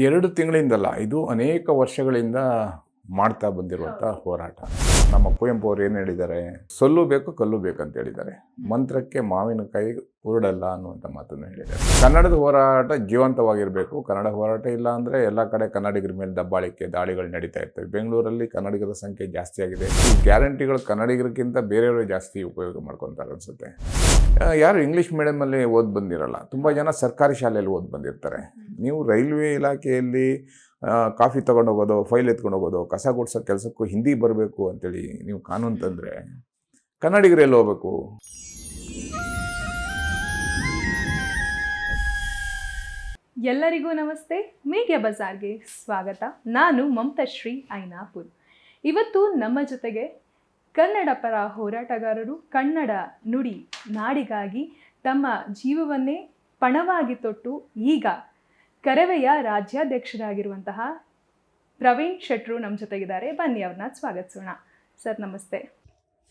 ಎರಡು ತಿಂಗಳಿಂದಲ್ಲ ಇದು ಅನೇಕ ವರ್ಷಗಳಿಂದ ಮಾಡ್ತಾ ಬಂದಿರುವಂಥ ಹೋರಾಟ. ನಮ್ಮ ಕುವೆಂಪು ಅವರು ಏನು ಹೇಳಿದ್ದಾರೆ? ಸೊಲ್ಲು ಬೇಕು ಕಲ್ಲು ಬೇಕು ಅಂತ ಹೇಳಿದ್ದಾರೆ. ಮಂತ್ರಕ್ಕೆ ಮಾವಿನಕಾಯಿ ಉರುಡಲ್ಲ ಅನ್ನುವಂಥ ಮಾತನ್ನು ಹೇಳಿದ್ದಾರೆ. ಕನ್ನಡದ ಹೋರಾಟ ಜೀವಂತವಾಗಿರಬೇಕು. ಕನ್ನಡ ಹೋರಾಟ ಇಲ್ಲ ಅಂದರೆ ಎಲ್ಲ ಕಡೆ ಕನ್ನಡಿಗರ ಮೇಲೆ ದಬ್ಬಾಳಿಕೆ ದಾಳಿಗಳು ನಡೀತಾ ಇರ್ತವೆ. ಬೆಂಗಳೂರಲ್ಲಿ ಕನ್ನಡಿಗರ ಸಂಖ್ಯೆ ಜಾಸ್ತಿ ಆಗಿದೆ. ಈ ಗ್ಯಾರಂಟಿಗಳು ಕನ್ನಡಿಗರಿಗಿಂತ ಬೇರೆಯವರು ಜಾಸ್ತಿ ಉಪಯೋಗ ಮಾಡ್ಕೊತಾರೆ ಅನಿಸುತ್ತೆ. ಯಾರು ಇಂಗ್ಲೀಷ್ ಮೀಡಿಯಮಲ್ಲಿ ಓದಿ ಬಂದಿರಲ್ಲ ತುಂಬ ಜನ ಸರ್ಕಾರಿ ಶಾಲೆಯಲ್ಲಿ ಓದಿ ಬಂದಿರ್ತಾರೆ. ನೀವು ರೈಲ್ವೆ ಇಲಾಖೆಯಲ್ಲಿ ಕಾಫಿ ತೊಗೊಂಡು ಹೋಗೋದು, ಫೈಲ್ ಎತ್ಕೊಂಡು ಹೋಗೋದು, ಕಸ ಗುಡ್ಸೋ ಕೆಲಸಕ್ಕೂ ಹಿಂದಿ ಬರಬೇಕು ಅಂತೇಳಿ ನೀವು ಕಾನೂನು ತಂದರೆ ಕನ್ನಡಿಗರೆಲ್ಲಿ ಹೋಗ್ಬೇಕು? ಎಲ್ಲರಿಗೂ ನಮಸ್ತೆ. ಮೀಡಿಯಾ ಬಜಾರ್ಗೆ ಸ್ವಾಗತ. ನಾನು ಮಮತಾಶ್ರೀ ಐನಾಪುರ್. ಇವತ್ತು ನಮ್ಮ ಜೊತೆಗೆ ಕನ್ನಡ ಪರ ಹೋರಾಟಗಾರರು, ಕನ್ನಡ ನುಡಿ ನಾಡಿಗಾಗಿ ತಮ್ಮ ಜೀವವನ್ನೇ ಪಣವಾಗಿ ತೊಟ್ಟು ಈಗ ಕರವೆಯ ರಾಜ್ಯಾಧ್ಯಕ್ಷರಾಗಿರುವಂತಹ ಪ್ರವೀಣ್ ಶೆಟ್ರು ನಮ್ಮ ಜೊತೆಗಿದ್ದಾರೆ. ಬನ್ನಿ ಅವ್ರನ್ನ ಸ್ವಾಗತಿಸೋಣ. ಸರ್ ನಮಸ್ತೆ.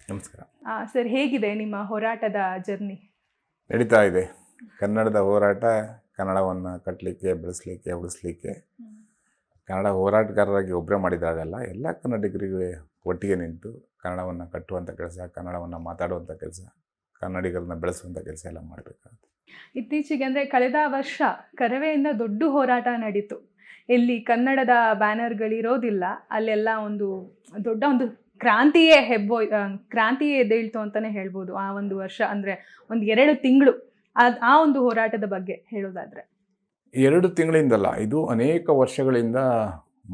ನಮಸ್ಕಾರ. ಸರ್ ಹೇಗಿದೆ ನಿಮ್ಮ ಹೋರಾಟದ ಜರ್ನಿ? ನಡೀತಾ ಇದೆ. ಕನ್ನಡದ ಹೋರಾಟ ಕನ್ನಡವನ್ನು ಕಟ್ಟಲಿಕ್ಕೆ ಬೆಳೆಸಲಿಕ್ಕೆ ಉಳಿಸ್ಲಿಕ್ಕೆ. ಕನ್ನಡ ಹೋರಾಟಗಾರರಾಗಿ ಒಬ್ಬರೇ ಮಾಡಿದಾಗಲ್ಲ ಎಲ್ಲ ಕನ್ನಡಿಗರಿಗೆ ಒಟ್ಟಿಗೆ ನಿಂತು ಕನ್ನಡವನ್ನು ಕಟ್ಟುವಂಥ ಕೆಲಸ ಕನ್ನಡವನ್ನು ಮಾತಾಡುವಂಥ ಕೆಲಸ ಕನ್ನಡಿಗರನ್ನ ಬೆಳೆಸುವಂಥ ಕೆಲಸ ಎಲ್ಲ ಮಾಡಬೇಕಾಗುತ್ತೆ. ಇತ್ತೀಚೆಗೆ ಅಂದರೆ ಕಳೆದ ವರ್ಷ ಕರವೆಯಿಂದ ದೊಡ್ಡ ಹೋರಾಟ ನಡೀತು. ಎಲ್ಲಿ ಕನ್ನಡದ ಬ್ಯಾನರ್ಗಳಿರೋದಿಲ್ಲ ಅಲ್ಲೆಲ್ಲ ಒಂದು ದೊಡ್ಡ ಒಂದು ಕ್ರಾಂತಿಯೇ ಹೆಬ್ಬೋ ಕ್ರಾಂತಿಯೇ ಎದ್ದೇಳ್ತು ಅಂತಲೇ ಹೇಳ್ಬೋದು ಆ ಒಂದು ವರ್ಷ. ಅಂದರೆ ಒಂದು ಎರಡು ತಿಂಗಳು ಆ ಒಂದು ಹೋರಾಟದ ಬಗ್ಗೆ ಹೇಳೋದಾದರೆ. ಎರಡು ತಿಂಗಳಿಂದಲ್ಲ ಇದು ಅನೇಕ ವರ್ಷಗಳಿಂದ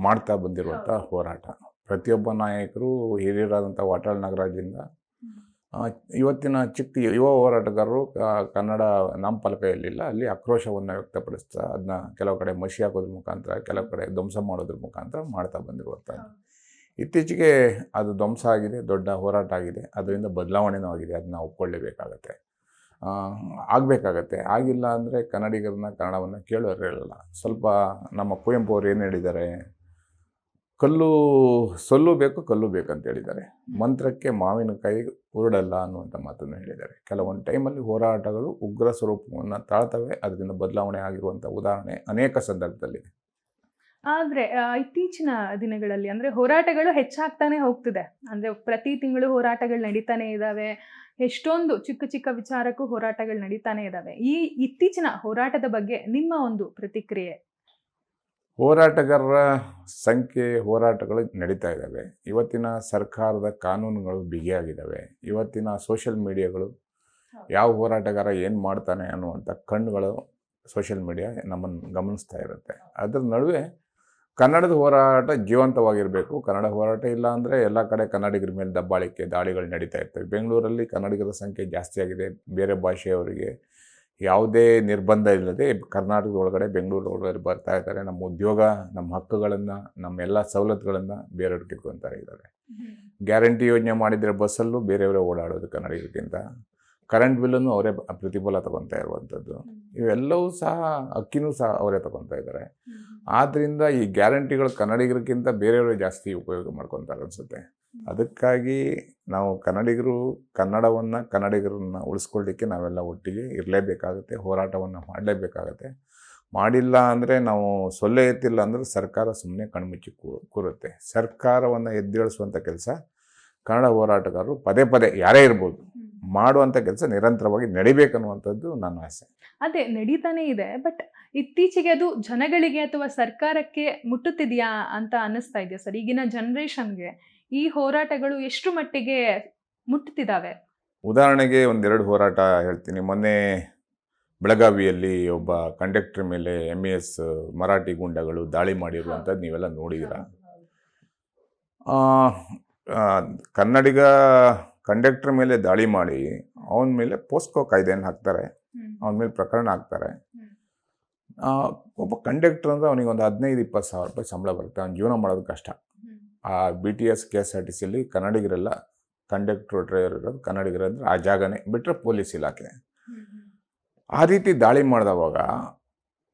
ಮಾಡ್ತಾ ಬಂದಿರುವಂಥ ಹೋರಾಟ. ಪ್ರತಿಯೊಬ್ಬ ನಾಯಕರು ಹಿರಿಯರಾದಂಥ ವಾಟಾಳ್ ನಾಗರಾಜಿಂದ ಇವತ್ತಿನ ಚಿಕ್ಕ ಯುವ ಹೋರಾಟಗಾರರು ಕನ್ನಡ ನಾಮಫಲಕೆಯಲ್ಲಿಲ್ಲ ಅಲ್ಲಿ ಆಕ್ರೋಶವನ್ನು ವ್ಯಕ್ತಪಡಿಸ್ತಾ ಅದನ್ನ ಕೆಲವು ಕಡೆ ಮಸಿ ಹಾಕೋದ್ರ ಮುಖಾಂತರ ಕೆಲವು ಕಡೆ ಧ್ವಂಸ ಮಾಡೋದ್ರ ಮುಖಾಂತರ ಮಾಡ್ತಾ ಬಂದಿರುವಂಥದ್ದು. ಇತ್ತೀಚೆಗೆ ಅದು ಧ್ವಂಸ ಆಗಿದೆ ದೊಡ್ಡ ಹೋರಾಟ ಆಗಿದೆ. ಅದರಿಂದ ಬದಲಾವಣೆನೂ ಆಗಿದೆ. ಅದನ್ನ ಒಪ್ಕೊಳ್ಳೇಬೇಕಾಗತ್ತೆ. ಆಗಬೇಕಾಗತ್ತೆ. ಆಗಿಲ್ಲ ಅಂದರೆ ಕನ್ನಡಿಗರನ್ನ ಕನ್ನಡವನ್ನು ಕೇಳೋರು ಇರಲ್ಲ ಸ್ವಲ್ಪ ನಮ್ಮ ಕುವೆಂಪು ಅವ್ರು ಏನು ಹೇಳಿದ್ದಾರೆ? ಕಲ್ಲು ಸೊಲ್ಲು ಬೇಕು ಕಲ್ಲು ಬೇಕು ಅಂತ ಹೇಳಿದ್ದಾರೆ ಮಂತ್ರಕ್ಕೆ ಮಾವಿನಕಾಯಿ ಉರುಡಲ್ಲ ಅನ್ನುವಂಥ ಮಾತನ್ನು ಹೇಳಿದ್ದಾರೆ. ಕೆಲವೊಂದು ಟೈಮಲ್ಲಿ ಹೋರಾಟಗಳು ಉಗ್ರ ಸ್ವರೂಪವನ್ನು ತಾಳ್ತವೆ ಅದರಿಂದ ಬದಲಾವಣೆ ಆಗಿರುವಂಥ ಉದಾಹರಣೆ ಅನೇಕ ಸಂದರ್ಭದಲ್ಲಿದೆ. ಆದರೆ ಇತ್ತೀಚಿನ ದಿನಗಳಲ್ಲಿ ಅಂದರೆ ಹೋರಾಟಗಳು ಹೆಚ್ಚಾಗ್ತಾನೆ ಹೋಗ್ತಿದೆ. ಅಂದರೆ ಪ್ರತಿ ತಿಂಗಳು ಹೋರಾಟಗಳು ನಡೀತಾನೆ ಇದ್ದಾವೆ ಎಷ್ಟೊಂದು ಚಿಕ್ಕ ಚಿಕ್ಕ ವಿಚಾರಕ್ಕೂ ಹೋರಾಟಗಳು ನಡೀತಾನೆ ಇದ್ದಾವೆ ಈ ಇತ್ತೀಚಿನ ಹೋರಾಟದ ಬಗ್ಗೆ ನಿಮ್ಮ ಒಂದು ಪ್ರತಿಕ್ರಿಯೆ? ಹೋರಾಟಗಾರರ ಸಂಖ್ಯೆ ಹೋರಾಟಗಳು ನಡೀತಾ ಇದ್ದಾವೆ. ಇವತ್ತಿನ ಸರ್ಕಾರದ ಕಾನೂನುಗಳು ಬಿಗಿಯಾಗಿದ್ದಾವೆ. ಇವತ್ತಿನ ಸೋಷಿಯಲ್ ಮೀಡಿಯಾಗಳು ಯಾವ ಹೋರಾಟಗಾರ ಏನು ಮಾಡ್ತಾನೆ ಅನ್ನುವಂಥ ಕಣ್ಣುಗಳು ಸೋಷಿಯಲ್ ಮೀಡಿಯಾ ನಮ್ಮನ್ನು ಗಮನಿಸ್ತಾ ಇರುತ್ತೆ. ಅದ್ರ ನಡುವೆ ಕನ್ನಡದ ಹೋರಾಟ ಜೀವಂತವಾಗಿರಬೇಕು. ಕನ್ನಡ ಹೋರಾಟ ಇಲ್ಲ ಅಂದರೆ ಎಲ್ಲ ಕಡೆ ಕನ್ನಡಿಗರ ಮೇಲೆ ದಬ್ಬಾಳಿಕೆ ದಾಳಿಗಳು ನಡೀತಾ ಇರ್ತವೆ. ಬೆಂಗಳೂರಲ್ಲಿ ಕನ್ನಡಿಗರ ಸಂಖ್ಯೆ ಜಾಸ್ತಿ ಆಗಿದೆ. ಬೇರೆ ಭಾಷೆಯವರಿಗೆ ಯಾವುದೇ ನಿರ್ಬಂಧ ಇಲ್ಲದೆ ಕರ್ನಾಟಕದ ಒಳಗಡೆ ಬೆಂಗಳೂರು ಒಳಗಡೆ ಬರ್ತಾ ಇದ್ದಾರೆ. ನಮ್ಮ ಉದ್ಯೋಗ ನಮ್ಮ ಹಕ್ಕುಗಳನ್ನು ನಮ್ಮ ಎಲ್ಲ ಸವಲತ್ತುಗಳನ್ನು ಬೇರೆಯವ್ರಿಗೆ ಕಿತ್ಕೊತಾರೆ ಇದ್ದಾರೆ. ಗ್ಯಾರಂಟಿ ಯೋಜನೆ ಮಾಡಿದರೆ ಬಸ್ಸಲ್ಲೂ ಬೇರೆಯವರೇ ಓಡಾಡೋದು ಕನ್ನಡಿಗರಿಗಿಂತ. ಕರೆಂಟ್ ಬಿಲ್ಲನ್ನು ಅವರೇ ಪ್ರತಿಫಲ ತಗೊತಾ ಇರುವಂಥದ್ದು. ಇವೆಲ್ಲವೂ ಸಹ ಅಕ್ಕಿನೂ ಸಹ ಅವರೇ ತಗೊತಾ ಇದ್ದಾರೆ. ಆದ್ದರಿಂದ ಈ ಗ್ಯಾರಂಟಿಗಳು ಕನ್ನಡಿಗರಿಗಿಂತ ಬೇರೆಯವರೇ ಜಾಸ್ತಿ ಉಪಯೋಗ ಮಾಡ್ಕೊತಾರೆ ಅನಿಸುತ್ತೆ. ಅದಕ್ಕಾಗಿ ನಾವು ಕನ್ನಡಿಗರು ಕನ್ನಡವನ್ನು ಕನ್ನಡಿಗರನ್ನ ಉಳಿಸ್ಕೊಳ್ಳಿಕ್ಕೆ ನಾವೆಲ್ಲ ಒಟ್ಟಿಗೆ ಇರಲೇಬೇಕಾಗುತ್ತೆ ಹೋರಾಟವನ್ನು ಮಾಡಲೇಬೇಕಾಗತ್ತೆ. ಮಾಡಿಲ್ಲ ಅಂದರೆ ನಾವು ಸೊಲ್ಲೆ ಎತ್ತಿಲ್ಲ ಅಂದರೆ ಸರ್ಕಾರ ಸುಮ್ಮನೆ ಕಣ್ಮುಚ್ಚಿ ಕೂ ಕೂರುತ್ತೆ. ಸರ್ಕಾರವನ್ನು ಎದ್ದೇಳಿಸುವಂಥ ಕೆಲಸ ಕನ್ನಡ ಹೋರಾಟಗಾರರು ಪದೇ ಪದೇ ಯಾರೇ ಇರ್ಬೋದು ಮಾಡುವಂಥ ಕೆಲಸ ನಿರಂತರವಾಗಿ ನಡಿಬೇಕನ್ನುವಂಥದ್ದು ನನ್ನ ಆಸೆ. ಅದೇ ನಡೀತಾನೆ ಇದೆ ಬಟ್ ಇತ್ತೀಚೆಗೆ ಅದು ಜನಗಳಿಗೆ ಅಥವಾ ಸರ್ಕಾರಕ್ಕೆ ಮುಟ್ಟುತ್ತಿದೆಯಾ ಅಂತ ಅನ್ನಿಸ್ತಾ ಇದೆಯಾ ಸರ್. ಈಗಿನ ಜನ್ರೇಷನ್ಗೆ ಈ ಹೋರಾಟಗಳು ಎಷ್ಟು ಮಟ್ಟಿಗೆ ಮುಟ್ಟುತ್ತಿದ್ದಾವೆ ಉದಾಹರಣೆಗೆ ಒಂದೆರಡು ಹೋರಾಟ ಹೇಳ್ತೀನಿ. ಮೊನ್ನೆ ಬೆಳಗಾವಿಯಲ್ಲಿ ಒಬ್ಬ ಕಂಡಕ್ಟರ್ ಮೇಲೆ ಎಂ ಇ ಎಸ್ ಮರಾಠಿ ಗುಂಡಗಳು ದಾಳಿ ಮಾಡಿರುವಂಥದ್ದು ನೀವೆಲ್ಲ ನೋಡಿದಿರ ಕನ್ನಡಿಗ ಕಂಡಕ್ಟರ್ ಮೇಲೆ ದಾಳಿ ಮಾಡಿ ಅವನ ಮೇಲೆ ಪೋಸ್ಕೋ ಕಾಯ್ದೆಯನ್ನು ಹಾಕ್ತಾರೆ. ಅವನ ಮೇಲೆ ಪ್ರಕರಣ ಹಾಕ್ತಾರೆ. ಒಬ್ಬ ಕಂಡಕ್ಟರ್ ಅಂದರೆ ಅವನಿಗೆ ಒಂದು ಹದಿನೈದು ಇಪ್ಪತ್ತು ಸಾವಿರ ರೂಪಾಯಿ ಸಂಬಳ ಬರುತ್ತೆ. ಅವ್ನ ಜೀವನ ಮಾಡೋದು ಕಷ್ಟ. ಆ B T S K S R T ಸಿಯಲ್ಲಿ ಕನ್ನಡಿಗರೆಲ್ಲ ಕಂಡಕ್ಟರ್ ಡ್ರೈವರ್ ಇರೋದು ಕನ್ನಡಿಗರಂದ್ರೆ ಆ ಜಾಗನೇ. ಬಿಟ್ಟರೆ ಪೊಲೀಸ್ ಇಲಾಖೆ. ಆ ರೀತಿ ದಾಳಿ ಮಾಡಿದವಾಗ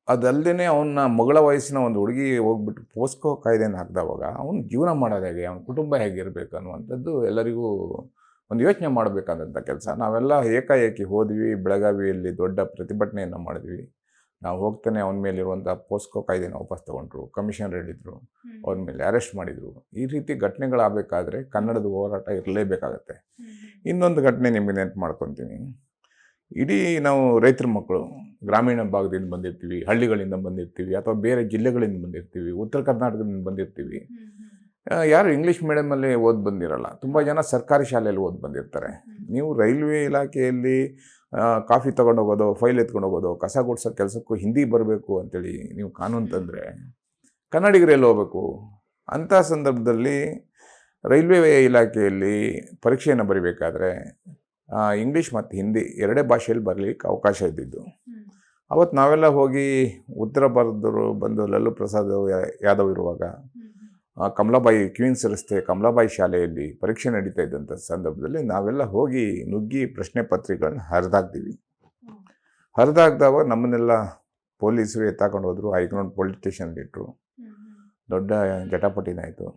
ಅದಲ್ಲದೆ ಅವನ ಮಗಳ ವಯಸ್ಸಿನ ಒಂದು ಹುಡುಗಿ ಹೋಗ್ಬಿಟ್ಟು ಪೋಸ್ಕೋ ಕಾಯ್ದೆಯನ್ನು ಹಾಕಿದವಾಗ ಅವನು ಜೀವನ ಮಾಡೋದು ಹೇಗೆ? ಅವನ ಕುಟುಂಬ ಹೇಗಿರಬೇಕು ಅನ್ನುವಂಥದ್ದು ಎಲ್ಲರಿಗೂ ಒಂದು ಯೋಚನೆ ಮಾಡಬೇಕಾದಂಥ ಕೆಲಸ. ನಾವೆಲ್ಲ ಏಕಾಏಕಿ ಹೋದ್ವಿ ಬೆಳಗಾವಿಯಲ್ಲಿ ದೊಡ್ಡ ಪ್ರತಿಭಟನೆಯನ್ನು ಮಾಡಿದ್ವಿ. ನಾವು ಹೋಗ್ತಾನೆ ಅವನ ಮೇಲಿರುವಂಥ ಪೋಸ್ಕೋ ಕಾಯ್ದೆನ ವಾಪಸ್ ತೊಗೊಂಡ್ರು ಕಮಿಷನರ್ ಹೇಳಿದರು ಅವ್ರ ಮೇಲೆ ಅರೆಸ್ಟ್ ಮಾಡಿದರು. ಈ ರೀತಿ ಘಟನೆಗಳಾಗಬೇಕಾದ್ರೆ ಕನ್ನಡದ ಹೋರಾಟ ಇರಲೇಬೇಕಾಗತ್ತೆ. ಇನ್ನೊಂದು ಘಟನೆ ನಿಮಗೆ ನೆನಪು ಮಾಡ್ಕೊತೀನಿ. ಇಡೀ ನಾವು ರೈತರ ಮಕ್ಕಳು ಗ್ರಾಮೀಣ ಭಾಗದಿಂದ ಬಂದಿರ್ತೀವಿ ಹಳ್ಳಿಗಳಿಂದ ಬಂದಿರ್ತೀವಿ ಅಥವಾ ಬೇರೆ ಜಿಲ್ಲೆಗಳಿಂದ ಬಂದಿರ್ತೀವಿ ಉತ್ತರ ಕರ್ನಾಟಕದಿಂದ ಬಂದಿರ್ತೀವಿ. ಯಾರು ಇಂಗ್ಲೀಷ್ ಮೀಡಿಯಮಲ್ಲಿ ಓದಿ ಬಂದಿರಲ್ಲ ತುಂಬ ಜನ ಸರ್ಕಾರಿ ಶಾಲೆಯಲ್ಲಿ ಓದಿ ಬಂದಿರ್ತಾರೆ. ನೀವು ರೈಲ್ವೆ ಇಲಾಖೆಯಲ್ಲಿ ಕಾಫಿ ತೊಗೊಂಡು ಹೋಗೋದು ಫೈಲ್ ಎತ್ಕೊಂಡು ಹೋಗೋದು ಕಸ ಗುಡ್ಸೋ ಕೆಲಸಕ್ಕೂ ಹಿಂದಿ ಬರಬೇಕು ಅಂತೇಳಿ ನೀವು ಕಾನೂನು ತಂದರೆ ಕನ್ನಡಿಗರೆಲ್ಲಿ ಹೋಗಬೇಕು? ಅಂಥ ಸಂದರ್ಭದಲ್ಲಿ ರೈಲ್ವೆ ಇಲಾಖೆಯಲ್ಲಿ ಪರೀಕ್ಷೆಯನ್ನು ಬರಿಬೇಕಾದ್ರೆ ಇಂಗ್ಲೀಷ್ ಮತ್ತು ಹಿಂದಿ ಎರಡೇ ಭಾಷೆಯಲ್ಲಿ ಬರಲಿಕ್ಕೆ ಅವಕಾಶ ಇದ್ದಿದ್ದು. ಅವತ್ತು ನಾವೆಲ್ಲ ಹೋಗಿ ಉತ್ತರ ಭಾರತದವರು ಬಂದು ಲಲ್ಲು ಪ್ರಸಾದ್ ಯಾದವ್ ಇರುವಾಗ ಕಮಲಾಬಾಯಿ ಕ್ವೀನ್ಸ್ ರಸ್ತೆ ಕಮಲಾಬಾಯಿ ಶಾಲೆಯಲ್ಲಿ ಪರೀಕ್ಷೆ ನಡೀತಾ ಇದ್ದಂಥ ಸಂದರ್ಭದಲ್ಲಿ ನಾವೆಲ್ಲ ಹೋಗಿ ನುಗ್ಗಿ ಪ್ರಶ್ನೆ ಪತ್ರಿಕೆಗಳನ್ನ ಹರಿದಾಕ್ತೀವಿ. ಹರಿದಾಕ್ದಾಗ ನಮ್ಮನ್ನೆಲ್ಲ ಪೊಲೀಸರು ಎತ್ತಾಕೊಂಡು ಹೋದರು. ಹೈಗ್ರೌಂಡ್ ಪೊಲೀಸ್ ಸ್ಟೇಷನ್ಗೆ ಇಟ್ಟರು ದೊಡ್ಡ ಜಟಾಪಟಿನಾಯಿತು.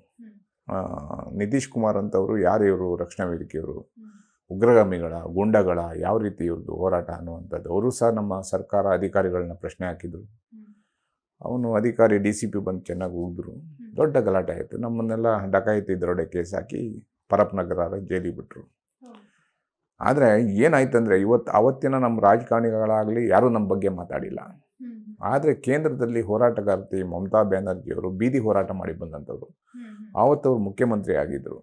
ನಿತೀಶ್ ಕುಮಾರ್ ಅಂತವರು ಯಾರು ಇವರು? ರಕ್ಷಣಾ ವೇದಿಕೆಯವರು. ಉಗ್ರಗಾಮಿಗಳ ಗೂಂಡಗಳ ಯಾವ ರೀತಿ ಇವ್ರದ್ದು ಹೋರಾಟ ಅನ್ನುವಂಥದ್ದು. ಅವರು ಸಹ ನಮ್ಮ ಸರ್ಕಾರ ಅಧಿಕಾರಿಗಳನ್ನ ಪ್ರಶ್ನೆ ಹಾಕಿದರು. ಅವನು ಅಧಿಕಾರಿ ಡಿ ಸಿ ಪಿ ಬಂದು ಚೆನ್ನಾಗಿ ಉಗಿದ್ರು ದೊಡ್ಡ ಗಲಾಟೆ ಆಯಿತು. ನಮ್ಮನ್ನೆಲ್ಲ ಡಕಾಯಿತಿ ದರೋಡೆ ಕೇಸ್ ಹಾಕಿ ಪರಪ್ನಗರ ಜೈಲಿಗೆ ಬಿಟ್ಟರು ಆದರೆ ಏನಾಯ್ತಂದರೆ ಇವತ್ತು ಅವತ್ತಿನ ನಮ್ಮ ರಾಜಕಾರಣಿಗಳಾಗಲಿ ಯಾರೂ ನಮ್ಮ ಬಗ್ಗೆ ಮಾತಾಡಿಲ್ಲ. ಆದರೆ ಕೇಂದ್ರದಲ್ಲಿ ಹೋರಾಟಗಾರ್ತಿ ಮಮತಾ ಬ್ಯಾನರ್ಜಿಯವರು ಬೀದಿ ಹೋರಾಟ ಮಾಡಿ ಬಂದಂಥವ್ರು ಅವತ್ತವರು ಮುಖ್ಯಮಂತ್ರಿ ಆಗಿದ್ದರು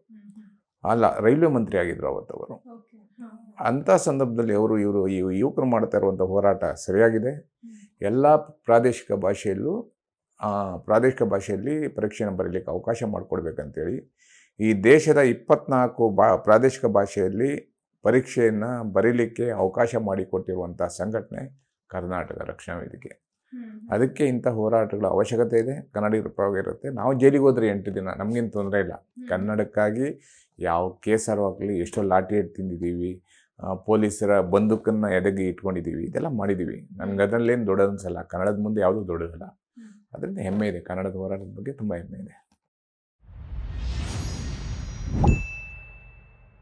ಅಲ್ಲ ರೈಲ್ವೆ ಮಂತ್ರಿ ಆಗಿದ್ದರು ಅವತ್ತವರು ಅಂಥ ಸಂದರ್ಭದಲ್ಲಿ ಅವರು ಇವರು ಈ ಯುವಕರು ಮಾಡ್ತಾ ಇರುವಂಥ ಹೋರಾಟ ಸರಿಯಾಗಿದೆ. ಎಲ್ಲ ಪ್ರಾದೇಶಿಕ ಭಾಷೆಯಲ್ಲೂ ಪ್ರಾದೇಶಿಕ ಭಾಷೆಯಲ್ಲಿ ಪರೀಕ್ಷೆಯನ್ನು ಬರೀಲಿಕ್ಕೆ ಅವಕಾಶ ಮಾಡಿಕೊಡ್ಬೇಕಂತೇಳಿ ಈ ದೇಶದ ಇಪ್ಪತ್ನಾಲ್ಕು ಬಾ ಪ್ರಾದೇಶಿಕ ಭಾಷೆಯಲ್ಲಿ ಪರೀಕ್ಷೆಯನ್ನು ಬರೀಲಿಕ್ಕೆ ಅವಕಾಶ ಮಾಡಿಕೊಟ್ಟಿರುವಂಥ ಸಂಘಟನೆ ಕರ್ನಾಟಕ ರಕ್ಷಣಾ ವೇದಿಕೆ. ಅದಕ್ಕೆ ಇಂಥ ಹೋರಾಟಗಳ ಅವಶ್ಯಕತೆ ಇದೆ. ಕನ್ನಡಿಗರ ಪರವಾಗಿ ಇರುತ್ತೆ. ನಾವು ಜೈಲಿಗೆ ಹೋದರೆ ಎಂಟು ದಿನ ನಮಗೇನು ತೊಂದರೆ ಇಲ್ಲ. ಕನ್ನಡಕ್ಕಾಗಿ ಯಾವ ಕೇಸರು ಆಗಲಿ ಎಷ್ಟೋ ಲಾಠಿ ತಿಂದಿದ್ದೀವಿ. ಪೊಲೀಸರ ಬಂದೂಕನ್ನು ಎದಗಿ ಇಟ್ಕೊಂಡಿದ್ದೀವಿ ಇದೆಲ್ಲ ಮಾಡಿದ್ದೀವಿ ನನಗೆ ಅದರಲ್ಲೇನು ದೊಡ್ಡದು ಅನ್ಸಲ್ಲ ಕನ್ನಡದ ಮುಂದೆ ಯಾವುದೂ ದೊಡ್ಡದಲ್ಲ. ಅದರಿಂದ ಹೆಮ್ಮೆ ಇದೆ ಕನ್ನಡದ ಹೋರಾಟದ ಬಗ್ಗೆ ತುಂಬ ಹೆಮ್ಮೆ ಇದೆ.